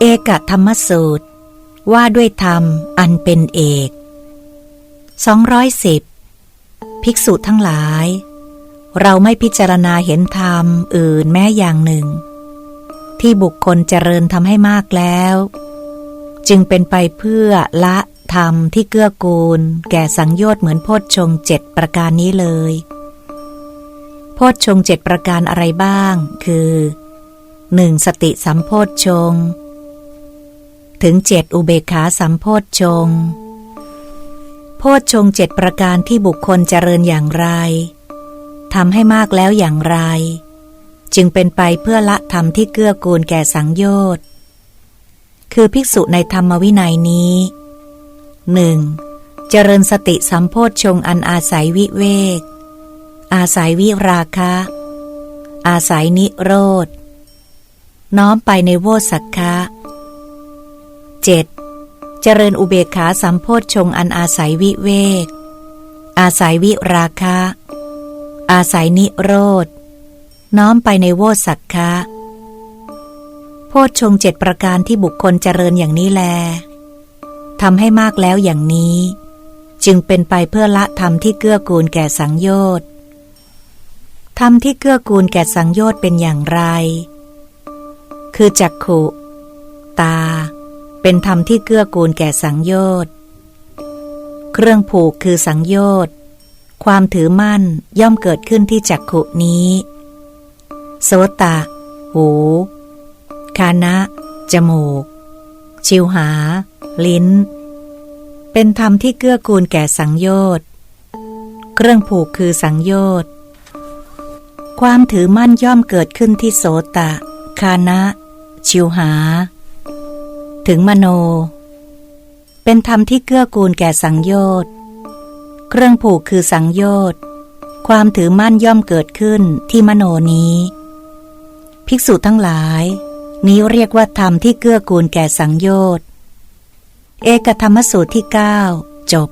เอกธรรมสูตร ว่าด้วยธรรมอันเป็นเอก 210 ภิกษุทั้งหลาย เราไม่พิจารณาเห็นธรรมอื่นแม้อย่างหนึ่ง ที่บุคคลเจริญทำให้มากแล้ว จึงเป็นไปเพื่อละธรรมที่เกื้อกูล แก่สังโยชน์เหมือนโพชฌงเจ็ดประการนี้เลย โพชฌงเจ็ดประการอะไรบ้าง คือ หนึ่งสติสัมโพชฌงถึงเจ็ดอุเบกขาสัมโพชฌงโพชฌงเจ็ดประการที่บุคคลเจริญอย่างไรทำให้มากแล้วอย่างไร จึงเป็นไปเพื่อละธรรมที่เกื้อกูลแก่สังโยชน์ คือภิกษุในธรรมวินัยนี้หนึ่งเจริญสติสัมโพชฌงอันอาศัยวิเวก อาศัยวิราคะ อาศัยนิโรธ น้อมไปในโวสักคะ 7. เจริญอุเบกขาสัมโพชฌงอันอาศัยวิเวก อาศัยวิราคะ อาศัยนิโรธ น้อมไปในโวสักคะโพชฌงเจ็ดประการที่บุคคลเจริญอย่างนี้แลทำให้มากแล้วอย่างนี้ จึงเป็นไปเพื่อละธรรมที่เกื้อกูลแก่สังโยชน์ธรรมที่เกื้อกูลแก่สังโยชน์เป็นอย่างไร คือจักขุ ตา เป็นธรรมที่เกื้อกูลแก่สังโยชน์เครื่องผูกคือสังโยชน์ความถือมั่นย่อมเกิดขึ้นที่จักขุนี้ โสตะ หูคานะ จมูก ชิวหา ลิ้น เป็นธรรมที่เกื้อกูลแก่สังโยชน์เครื่องผูกคือสังโยชน์ความถือมั่นย่อมเกิดขึ้นที่โสตะ คานะ ชิวหา ถึงมโน เป็นธรรมที่เกื้อกูลแก่สังโยชน์เครื่องผูกคือสังโยชน์ความถือมั่นย่อมเกิดขึ้นที่มโนนี้ ภิกษุทั้งหลาย นี้เรียกว่าธรรมที่เกื้อกูลแก่สังโยชน์เอกธรรมสูตรที่เก้าจบ